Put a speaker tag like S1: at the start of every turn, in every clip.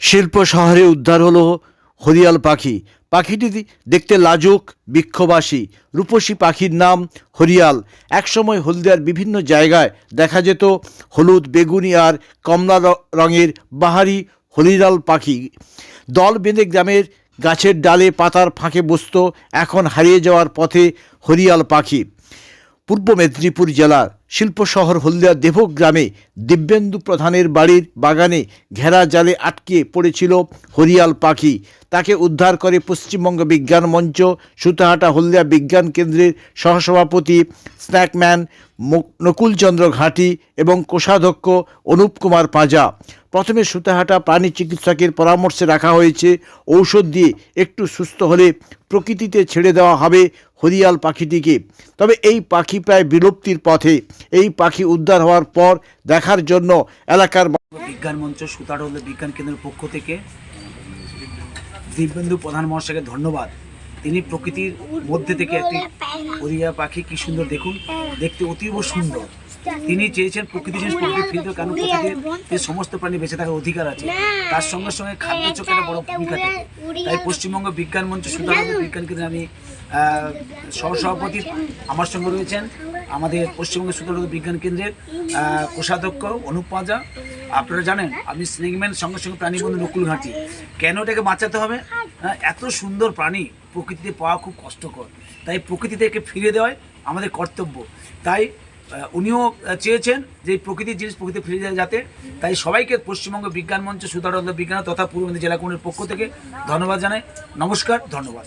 S1: শিল্প শহরে উদ্ধার হলো হরিয়াল পাখি। পাখিটি দেখতে লাজুক বৃক্ষবাসী রূপসী পাখির নাম হরিয়াল। একসময় হলদিয়ার বিভিন্ন জায়গায় দেখা যেত হলুদ, বেগুনি আর কমলা রঙের বাহারি হরিয়াল পাখি। দল বেঁধে গ্রামের গাছের ডালে পাতার ফাঁকে বসত, এখন হারিয়ে যাওয়ার পথে হরিয়াল পাখি। পূর্ব মেদিনীপুর জেলার শিল্প শহর হলদিয়া দেবক গ্রামে দিব্যেন্দু প্রধানের বাড়ির বাগানে ঘেরা জালে আটকে পড়েছিল হরিয়াল পাখি। তাকে উদ্ধার করে পশ্চিমবঙ্গ বিজ্ঞান মঞ্চ, সুতাহাটা হলদিয়া বিজ্ঞান কেন্দ্রের সহসভাপতি, স্ন্যাকম্যান নকুলচন্দ্র ঘাঁটি এবং কোষাধ্যক্ষ অনুপ কুমার পাঁজা। প্রথমে সুতাহাটা প্রাণী চিকিৎসকের পরামর্শে রাখা হয়েছে, ঔষধ দিয়ে একটু সুস্থ হলে প্রকৃতিতে ছেড়ে দেওয়া হবে হরিয়াল পাখিটিকে। তবে এই পাখি প্রায় বিলুপ্তির পথে। এই পাখি উদ্ধার হওয়ার পর দেখার জন্য এলাকার
S2: বিজ্ঞান মঞ্চ সুতার হলে বিজ্ঞান কেন্দ্রের পক্ষ থেকে দিব্যেন্দু প্রধান মহাশয়কে ধন্যবাদ। তিনি প্রকৃতির মধ্যে থেকে একটি হরিয়া পাখি কি সুন্দর দেখুন। দেখতে অতীব সুন্দর। তিনি চেয়েছেন প্রকৃতি জিনিস প্রকৃতি ফিরতে কারণ প্রকৃতির যে সমস্ত প্রাণী বেঁচে থাকার অধিকার আছে তার সঙ্গে সঙ্গে খাদ্য চোখে একটা বড় ভূমিকা থাকে তাই পশ্চিমবঙ্গ বিজ্ঞান মঞ্চ সুতার বিজ্ঞান কেন্দ্রে আমি সহসভাপতি আমার সঙ্গে রয়েছেন। আমাদের পশ্চিমবঙ্গ সুতরাং বিজ্ঞান কেন্দ্রের কোষাধ্যক্ষ অনুপ পাঁজা। আপনারা জানেন আমি স্নেকম্যান সঙ্গে সঙ্গে প্রাণী বন্ধু নকুল ঘাঁটি। কেন এটাকে বাঁচাতে হবে? হ্যাঁ, এত সুন্দর প্রাণী প্রকৃতিতে পাওয়া খুব কষ্টকর। তাই প্রকৃতি থেকে ফিরে দেওয়াই আমাদের কর্তব্য। তাই উনিও আহ, চেয়েছেন যে এই প্রকৃতির জিনিস প্রকৃতি ফিরে যায় যাতে তাই সবাইকে পশ্চিমবঙ্গ বিজ্ঞান মঞ্চ সুতারদ বিজ্ঞান তথা পূর্ব মেদিনীপুর জেলা কমিটির পক্ষ থেকে ধন্যবাদ জানাই নমস্কার ধন্যবাদ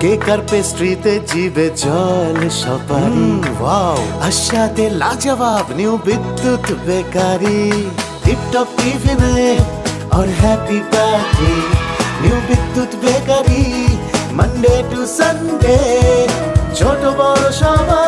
S3: কেক আর পেস্ট্রিতে জিবে জল সপারি ওয়াও আশাতে লাজবাব নিউ বিদ্যুৎ বেকারি টিপটপ টিফিনে और happy party new Bidyut bakery Monday to Sunday ছোট বড় সবার